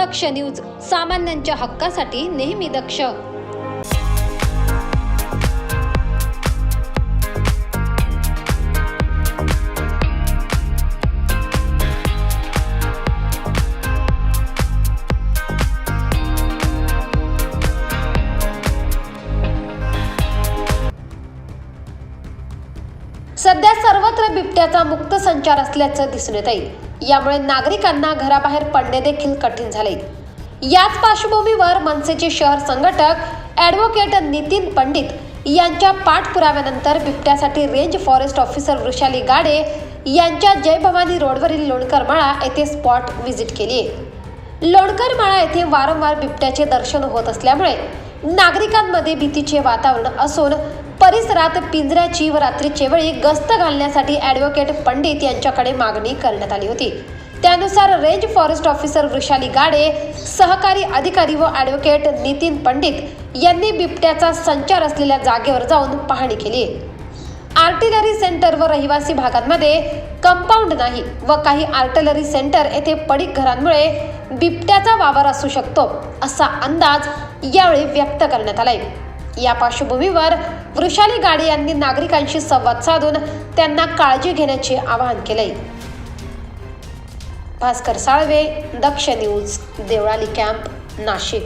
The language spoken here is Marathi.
दक्ष न्यूज सामान्यांच्या हक्कासाठी नेहमी दक्ष. सध्या सर्वत्र बिबट्याचा मुक्त संचार असल्याचं दिसून येत आहे. यामुळे नागरिकांना घराबाहेर पडणे देखील कठीण झाले. याच पार्श्वभूमीवर मनसेचे शहर संघटक ॲडव्होकेट नितीन पंडित यांच्या पाठपुराव्यानंतर बिबट्यासाठी range forest officer Vrushali Gade यांच्या जय भवानी रोडवरील लोणकर माळा येथे स्पॉट व्हिजिट केली लोणकर माळा येथे वारंवार बिबट्याचे दर्शन होत असल्यामुळे नागरिकांमध्ये भीतीचे वातावरण असून परिसरात पिंजऱ्याची व रात्रीचे वेळी गस्त घालण्यासाठी ॲडव्होकेट पंडित यांच्याकडे मागणी करण्यात आली होती. त्यानुसार range forest officer Vrushali Gade सहकारी अधिकारी व ॲडव्होकेट नितीन पंडित यांनी बिबट्याचा संचार असलेल्या जागेवर जाऊन पाहणी केली. आर्टिलरी सेंटर व रहिवासी भागांमध्ये कंपाऊंड नाही व काही आर्टिलरी सेंटर येथे पडीक घरांमुळे बिबट्याचा वावर असू शकतो असा अंदाज यावेळी व्यक्त करण्यात आलाय. या पार्श्वभूमीवर वृषाली गाडे यांनी नागरिकांशी संवाद साधून त्यांना काळजी घेण्याचे आवाहन केलंय भास्कर साळवे दक्ष न्यूज देवळाली कॅम्प नाशिक.